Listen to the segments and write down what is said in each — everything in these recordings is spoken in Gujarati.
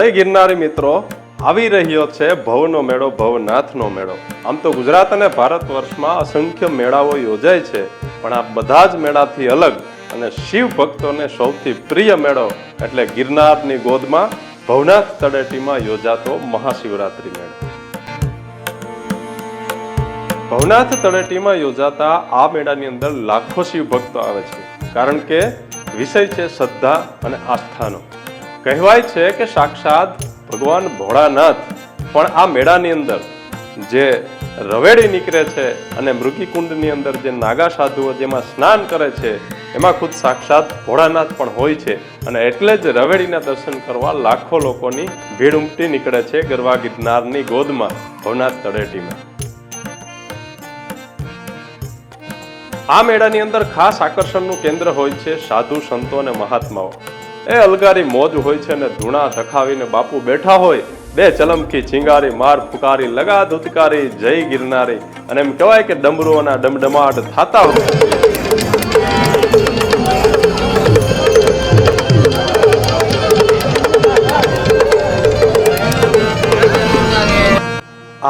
જય ગિરનારી મિત્રો, આવી રહ્યો છે ભવનો મેળો, ભવનાથનો મેળો. આમ તો ગુજરાત અને ભારત વર્ષમાં અસંખ્ય મેળાઓ યોજાય છે, પણ આ બધા જ મેળાથી અલગ અને શિવ ભક્તોને સૌથી પ્રિય મેળો એટલે ગિરનારની ગોદમાં ભવનાથ તળેટીમાં યોજાતો મહાશિવરાત્રિ મેળો. ભવનાથ તળેટીમાં યોજાતા આ મેળાની અંદર લાખો શિવ ભક્તો આવે છે, કારણ કે વિષય છે શ્રદ્ધા અને આસ્થાનો. કહેવાય છે કે સાક્ષાત ભગવાન ભોળાનાથ. પણ આ મેળાની અંદર જે રવેડી નીકળે છે અને મૃગીકુંડની અંદર જે નાગા સાધુઓ જેમાં સ્નાન કરે છે, એમાં ખુદ સાક્ષાત ભોળાનાથ પણ હોય છે. અને એટલે જ રવેડીના દર્શન કરવા લાખો લોકોની ભીડ ઉમટી નીકળે છે ગરવા ગિરનારની ગોદમાં, ભવનાથ તળેટીમાં. આ મેળાની અંદર ખાસ આકર્ષણનું કેન્દ્ર હોય છે સાધુ સંતો અને મહાત્માઓ. એ અલગારી મોજ હોય છે અને ધૂણા ધખાવીને બાપુ બેઠા હોય, બે ચલમકી ચિંગારી માર ફુકારી, લગા ધુતકારી, જય ગિરનારી. અને એમ કહેવાય કે ડમરુઓના ડમડમાટ થાતા હોય.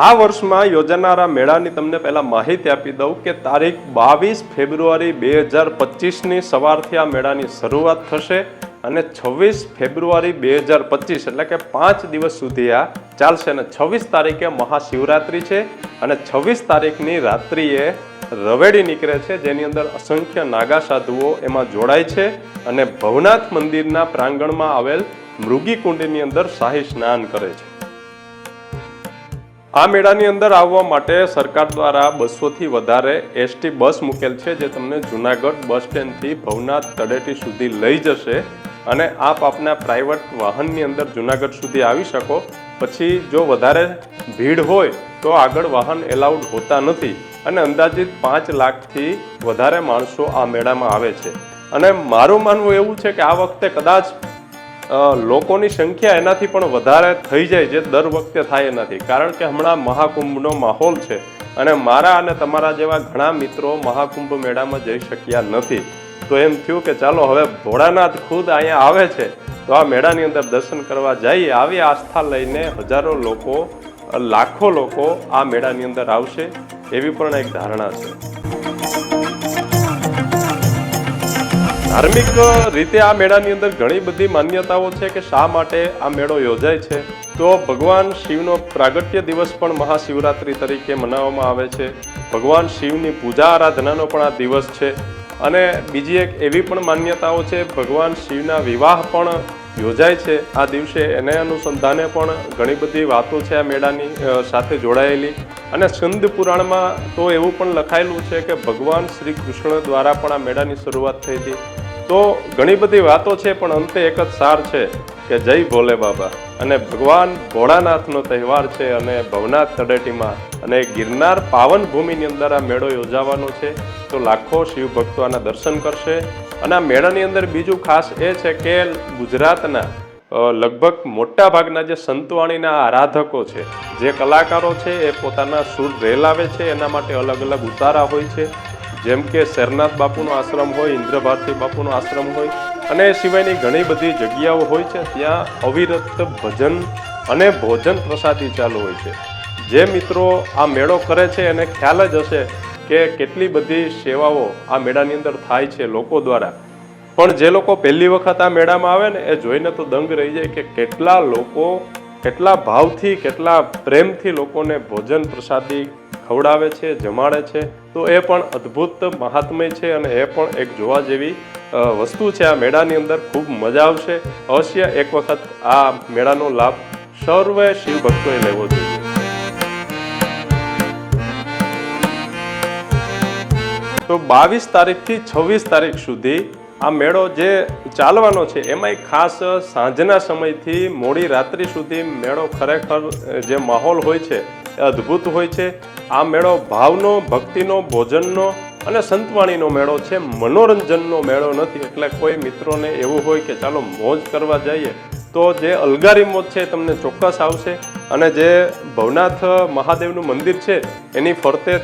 આ વર્ષમાં યોજાનારા મેળાની તમને પહેલા માહિતી આપી દઉં કે તારીખ બાવીસ ફેબ્રુઆરી બે હજાર પચીસની સવારથી આ મેળાની શરૂઆત થશે. અને છવ્વીસ ફેબ્રુઆરી બે હજાર પચીસ, એટલે કે પાંચ દિવસ સુધી આ ચાલશે અને છવ્વીસ તારીખે મહાશિવરાત્રિ છે અને છવ્વીસ તારીખની રાત્રિએ રવેડી નીકળે છે, જેની અંદર અસંખ્ય નાગા સાધુઓ એમાં જોડાય છે અને ભવનાથ મંદિરના પ્રાંગણમાં આવેલ મૃગી કુંડની અંદર શાહી સ્નાન કરે છે. આ મેળાની અંદર આવવા માટે સરકાર દ્વારા બસોથી વધારે એસટી બસ મૂકેલ છે, જે તમને જુનાગઢ બસ સ્ટેન્ડથી ભવનાથ તળેટી સુધી લઈ જશે. અને આપ આપના પ્રાઇવેટ વાહનની અંદર જુનાગઢ સુધી આવી શકો. પછી જો વધારે ભીડ હોય તો આગળ વાહન એલાઉડ હોતા નથી અને અંદાજિત પાંચ લાખથી વધારે માણસો આ મેળામાં આવે છે. અને મારું માનવું એવું છે કે આ વખતે કદાચ લોકોની સંખ્યા એનાથી પણ વધારે થઈ જાય જે દર વખતે થાય એનાથી. કારણ કે હમણાં મહાકુંભનો માહોલ છે અને મારા અને તમારા જેવા ઘણા મિત્રો મહાકુંભ મેળામાં જઈ શક્યા નથી. તો એમ થયું કે ચાલો હવે ભોળાનાથ ખુદ અહીંયા આવે છે. તો આ મેળાની અંદર દર્શન કરવા જઈએ આવી આસ્થા લઈને હજારો લોકો, લાખો લોકો આ મેળાની અંદર આવશે એવી પણ એક ધારણા છે. ધાર્મિક રીતે આ મેળાની અંદર ઘણી બધી માન્યતાઓ છે કે શા માટે આ મેળો યોજાય છે. તો ભગવાન શિવનો પ્રાગટ્ય દિવસ પણ મહાશિવરાત્રિ તરીકે મનાવવામાં આવે છે. ભગવાન શિવની પૂજા આરાધનાનો પણ આ દિવસ છે. અને બીજી એક એવી પણ માન્યતાઓ છે, ભગવાન શિવના વિવાહ પણ યોજાય છે. આ દિવસે એને અનુસંધાને પણ ઘણી બધી વાતો છે આ મેળાની સાથે જોડાયેલી. અને સ્કંદ પુરાણમાં તો એવું પણ લખાયેલું છે કે ભગવાન શ્રી કૃષ્ણ દ્વારા પણ આ મેળાની શરૂઆત થઈ હતી. તો ઘણી બધી વાતો છે, પણ અંતે એક જ સાર છે. કે જય ભોલે બાબા. અને ભગવાન ભોળાનાથનો તહેવાર છે અને ભવનાથ તળેટીમાં અને ગિરનાર પાવન ભૂમિની અંદર આ મેળો યોજાવાનો છે. તો લાખો શિવ ભક્તો આના દર્શન કરશે. અને આ મેળાની અંદર બીજું ખાસ એ છે કે ગુજરાતના લગભગ મોટા ભાગના જે સંતવાણીના આરાધકો છે, જે કલાકારો છે એ પોતાના સૂર રેલાવે છે, એના માટે અલગ અલગ ઉતારા હોય છે. જેમ કે શેરનાથ બાપુનો આશ્રમ હોય, ઇન્દ્રભારતી બાપુનો આશ્રમ હોય અને એ સિવાયની ઘણી બધી જગ્યાઓ હોય છે, ત્યાં અવિરત ભજન અને ભોજન પ્રસાદી ચાલુ હોય છે. જે મિત્રો આ મેળો કરે છે, એને ખ્યાલ જ હશે કે કેટલી બધી સેવાઓ આ મેળાની અંદર થાય છે લોકો દ્વારા. પણ જે લોકો પહેલી વખત આ મેળામાં આવે ને, એ જોઈને તો દંગ રહી જાય કે કેટલા લોકો, કેટલા ભાવથી, કેટલા પ્રેમથી લોકોને ભોજન પ્રસાદી ખવડાવે છે, જમાડે છે, તો એ પણ અદ્ભુત મહાત્મય છે અને એ પણ એક જોવા જેવી વસ્તુ છે આ મેળાની અંદર. ખૂબ મજા આવશે. અવશ્ય એક વખત આ મેળાનો લાભ સર્વે શિવ ભક્તોએ લેવો જોઈએ. તો બાવીસ તારીખથી છવ્વીસ તારીખ સુધી આ મેળો જે ચાલવાનો છે, એમાંય ખાસ સાંજના સમયથી મોડી રાત્રિ સુધી મેળો ખરેખર જે માહોલ હોય છે અદ્ભુત હોય છે. આ મેળો ભાવનો, ભક્તિનો, ભોજનનો અને સંતવાણીનો મેળો છે. મનોરંજનનો મેળો નથી. એટલે કોઈ મિત્રોને એવું હોય કે ચાલો મોજ કરવા જઈએ, તો જે અલગારી મોજ છે તમને ચોક્કસ આવશે. અને જે ભવનાથ મહાદેવનું મંદિર છે, એની ફરતે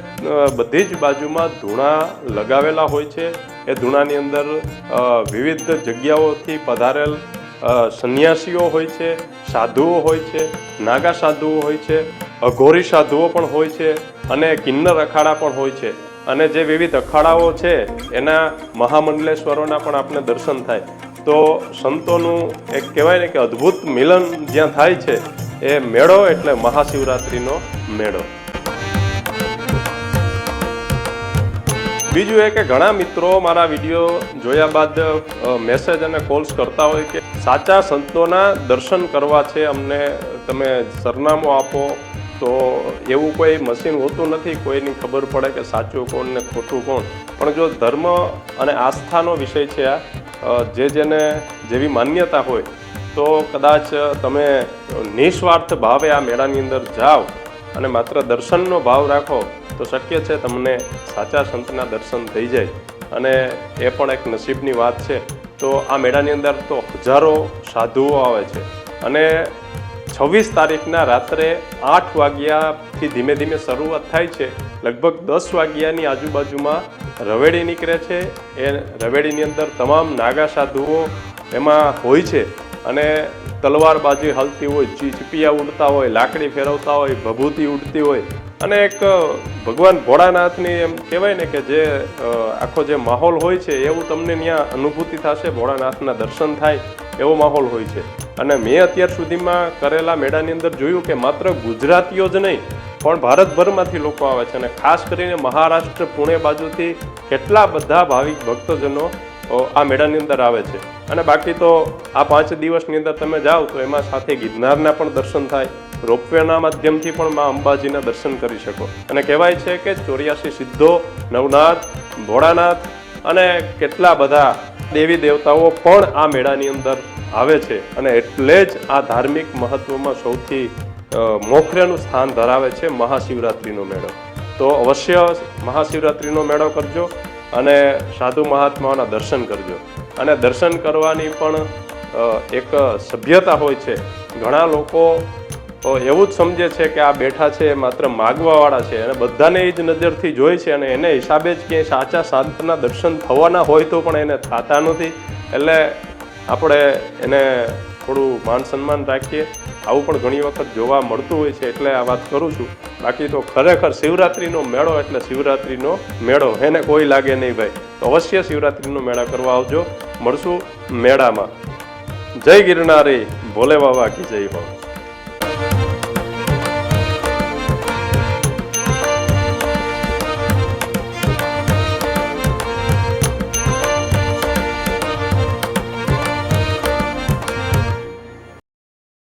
બધી જ બાજુમાં ધૂણા લગાવેલા હોય છે. એ ધૂણાની અંદર વિવિધ જગ્યાઓથી પધારેલ સંન્યાસીઓ હોય છે, સાધુઓ હોય છે, નાગા સાધુઓ હોય છે. અઘોરી સાધુઓ પણ હોય છે અને કિન્નર અખાડા પણ હોય છે. અને જે વિવિધ અખાડાઓ છે, એના મહામંડલેશ્વરોના પણ આપણે દર્શન થાય. તો સંતોનું એક કહેવાય ને કે અદ્ભુત મિલન જ્યાં થાય છે, એ મેળો એટલે મહાશિવરાત્રિનો મેળો. બીજું એ કે ઘણા મિત્રો મારા વીડિયો જોયા બાદ મેસેજ અને કોલ્સ કરતા હોય કે સાચા સંતોના દર્શન કરવા છે અમને તમે સરનામું આપો તો એવું કોઈ મશીન હોતું નથી, કોઈની ખબર પડે કે સાચું કોણ ને ખોટું કોણ. પણ જો ધર્મ અને આસ્થાનો વિષય છે આ જે જેને જેવી માન્યતા હોય, તો કદાચ તમે નિસ્વાર્થ ભાવે આ મેળાની અંદર જાઓ અને માત્ર દર્શનનો ભાવ રાખો, તો શક્ય છે તમને સાચા સંતના દર્શન થઈ જાય. અને એ પણ એક નસીબની વાત છે. તો આ મેળાની અંદર તો હજારો સાધુઓ આવે છે. અને છવ્વીસ તારીખના રાત્રે આઠ વાગ્યાથી ધીમે ધીમે શરૂઆત થાય છે. લગભગ દસ વાગ્યાની આજુબાજુમાં રવેડી નીકળે છે. એ રવેડીની અંદર તમામ નાગા સાધુઓ એમાં હોય છે અને તલવારબાજી હાલતી હોય ચી ચીપિયા ઉડતા હોય, લાકડી ફેરવતા હોય, ભભૂતિ ઉડતી હોય અને એક ભગવાન ભોળાનાથની એમ કહેવાય ને કે જે આખો જે માહોલ હોય છે, એવું તમને ત્યાં અનુભૂતિ થશે, ભોળાનાથના દર્શન થાય એવો માહોલ હોય છે. અને મેં અત્યાર સુધીમાં કરેલા મેળાની અંદર જોયું કે માત્ર ગુજરાતીઓ જ નહીં, પણ ભારતભરમાંથી લોકો આવે છે અને ખાસ કરીને મહારાષ્ટ્ર, પુણે બાજુથી કેટલા બધા ભાવિક ભક્તજનો આ મેળાની અંદર આવે છે. અને બાકી તો આ પાંચ દિવસની અંદર તમે જાઓ તો એમાં સાથે ગિરનારના પણ દર્શન થાય, રોપવેના માધ્યમથી પણ મા અંબાજીના દર્શન કરી શકો. અને કહેવાય છે કે ચોર્યાસી સિદ્ધો, નવનાથ, ભોળાનાથ અને કેટલા બધા દેવી દેવતાઓ પણ આ મેળાની અંદર આવે છે અને એટલે જ આ ધાર્મિક મહત્વમાં સૌથી મોખરેનું સ્થાન ધરાવે છે મહાશિવરાત્રિનો મેળો. તો અવશ્ય મહાશિવરાત્રિનો મેળો કરજો અને સાધુ મહાત્માઓના દર્શન કરજો. અને દર્શન કરવાની પણ એક સભ્યતા હોય છે. ઘણા લોકો એવું જ સમજે છે કે આ બેઠા છે એ માત્ર માગવાવાળા છે અને બધાને એ જ નજરથી જોઈ છે અને એને હિસાબે જ ક્યાંય સાચા સંતના દર્શન થવાના હોય તો પણ એને થતા નથી. એટલે આપણે એને થોડું માન સન્માન રાખીએ. આવું પણ ઘણી વખત જોવા મળતું હોય છે એટલે આ વાત કરું છું. બાકી તો ખરેખર શિવરાત્રિનો મેળો એટલે શિવરાત્રિનો મેળો. એને કોઈ લાગે નહીં ભાઈ. તો અવશ્ય શિવરાત્રિનો મેળા કરવા આવજો. મળશું મેળામાં. જય ગિરનારી. ભોલે બાબા કી જય હો